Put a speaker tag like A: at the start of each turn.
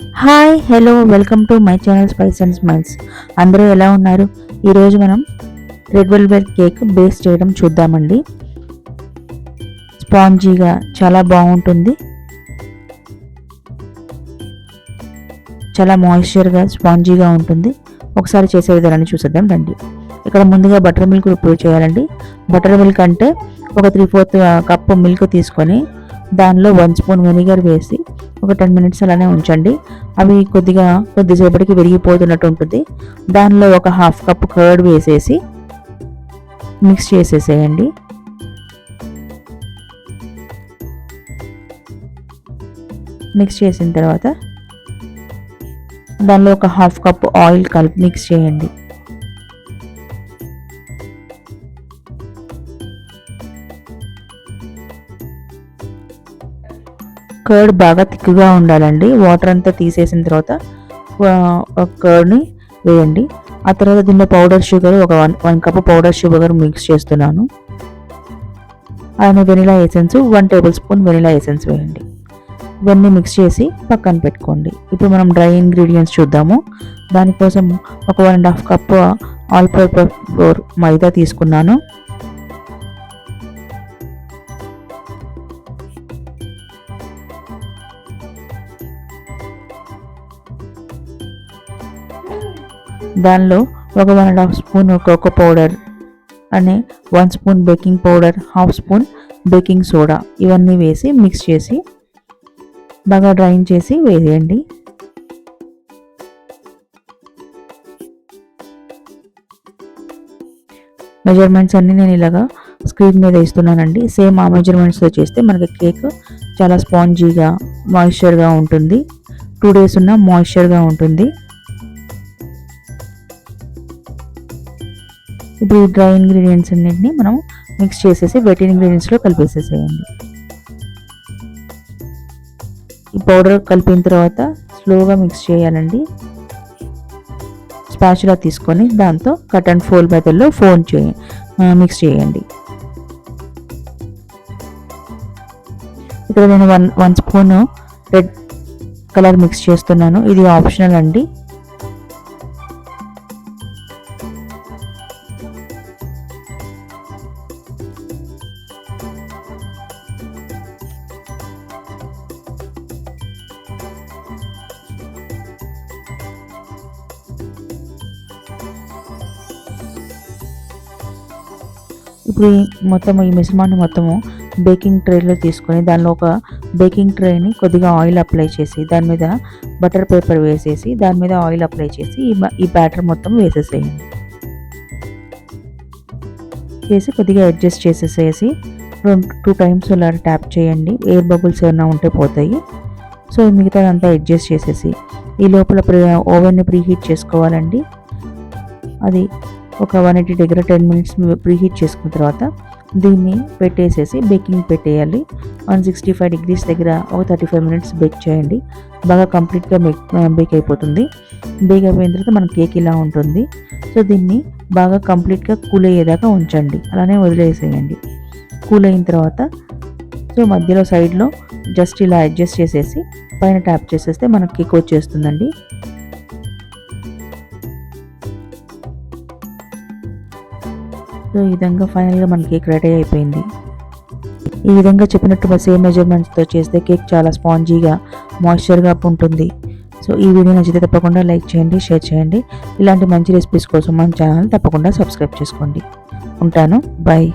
A: Hi hello welcome to my channel spice and smiles అందరూ ఎలా ఉన్నారు? ఈరోజు మనం రెడ్ వెల్వెట్ కేక్ బేస్ చేయడం చూద్దామండి. స్పాంజీగా చాలా బాగుంటుంది. చాలా మాయిశ్చర్గా స్పాంజీగా ఉంటుంది. ఒకసారి చేసే విధానాన్ని చూసేద్దాం రండి. ఇక్కడ ముందుగా బటర్ మిల్క్ ప్రిపేర్ చేయాలండి. బటర్ మిల్క్ అంటే ఒక త్రీ ఫోర్త్ కప్పు మిల్క్ తీసుకొని దానిలో వన్ స్పూన్ వెనిగర్ వేసి ఒక టెన్ మినిట్స్ అలానే ఉంచండి. అవి కొద్దిగా కొద్దిసేపటికి విరిగిపోతున్నట్టు ఉంటుంది. దానిలో ఒక హాఫ్ కప్ కర్డ్ వేసేసి మిక్స్ చేసేసేయండి. మిక్స్ చేసిన తర్వాత దానిలో ఒక హాఫ్ కప్ ఆయిల్ కలిపి మిక్స్ చేయండి. కర్డ్ బాగా థిక్గా ఉండాలండి. వాటర్ అంతా తీసేసిన తర్వాత కర్డ్ని వేయండి. ఆ తర్వాత దీనిలో పౌడర్ షుగర్ ఒక one one cup powder sugar mix చేస్తున్నాను. అలానే vanilla essence one tablespoon vanilla essence వేయండి. ఇవన్నీ మిక్స్ చేసి పక్కన పెట్టుకోండి. ఇప్పుడు మనం డ్రై ఇంగ్రీడియంట్స్ చూద్దాము. దానికోసం ఒక one and half cup all purpose flour maida తీసుకున్నాను. దానిలో ఒక one and half spoon cocoa powder అనే one spoon baking powder half spoon baking soda ఇవన్నీ వేసి మిక్స్ చేసి బాగా డ్రైన్ చేసి వేసేయండి మెజర్మెంట్స్ అన్నీ నేను ఇలాగా స్క్రీన్ మీద ఇస్తున్నానండి. సేమ్ ఆ మెజర్మెంట్స్తో చేస్తే మనకి కేక్ చాలా స్పాంజీగా మాయిశ్చర్గా ఉంటుంది. టూ డేస్ ఉన్న మాయిశ్చర్గా ఉంటుంది. ఇప్పుడు ఈ డ్రై ఇంగ్రీడియంట్స్ అన్నింటినీ మనం మిక్స్ చేసేసి వెట్ ఇంగ్రీడియంట్స్లో కలిపేసేసేయండి. ఈ పౌడర్ కలిపిన తర్వాత స్లోగా మిక్స్ చేయాలండి. స్పాచులా తీసుకొని దాంతో కట్ అండ్ ఫోల్ మెథడ్లో ఫోన్ చేయ మిక్స్ చేయండి. ఇక్కడ నేను one one spoon red colour mix చేస్తున్నాను. ఇది ఆప్షనల్ అండి. ఇప్పుడు ఈ మొత్తం ఈ మిశ్రమాన్ని మొత్తము బేకింగ్ ట్రేలో తీసుకొని దానిలో ఒక బేకింగ్ ట్రేని కొద్దిగా ఆయిల్ అప్లై చేసి దాని మీద బటర్ పేపర్ వేసేసి దాని మీద ఆయిల్ అప్లై చేసి ఈ ఈ బ్యాటర్ మొత్తం వేసేసేయండి. చేసి కొద్దిగా అడ్జస్ట్ చేసేసేసి రెండు టూ టైమ్స్ ఇలా ట్యాప్ చేయండి. ఎయిర్ బబుల్స్ ఏమైనా ఉంటే పోతాయి. సో మిగతా అంతా అడ్జస్ట్ చేసేసి ఈ లోపల ప్రీ ఓవెన్ని ప్రీహీట్ చేసుకోవాలండి. అది ఒక వన్ ఎయిటీ దగ్గర టెన్ మినిట్స్ ప్రీహీట్ చేసుకున్న తర్వాత దీన్ని పెట్టేసేసి బేకింగ్ పెట్టేయాలి. వన్ సిక్స్టీ ఫైవ్ డిగ్రీస్ దగ్గర ఒక థర్టీ ఫైవ్ మినిట్స్ బేక్ చేయండి. బాగా కంప్లీట్గా బేక్ బేక్ అయిపోతుంది. బేక్ అయిపోయిన తర్వాత మన కేక్ ఇలా ఉంటుంది. సో దీన్ని బాగా కంప్లీట్గా కూల్ అయ్యేదాకా ఉంచండి. అలానే వదిలేసేయండి. కూల్ అయిన తర్వాత సో మధ్యలో సైడ్లో జస్ట్ ఇలా అడ్జస్ట్ చేసేసి పైన ట్యాప్ చేసేస్తే మనకి కేక్ వచ్చేస్తుందండి. సో ఈ విధంగా ఫైనల్గా మన కేక్ రెడీ అయిపోయింది. ఈ విధంగా చెప్పినట్టు సేమ్ మెజర్మెంట్స్తో చేస్తే కేక్ చాలా స్పాంజీగా మాయిశ్చర్గా ఉంటుంది. సో ఈ వీడియో నచ్చితే తప్పకుండా లైక్ చేయండి షేర్ చేయండి. ఇలాంటి మంచి రెసిపీస్ కోసం మన ఛానల్ తప్పకుండా సబ్స్క్రైబ్ చేసుకోండి. ఉంటాను. బాయ్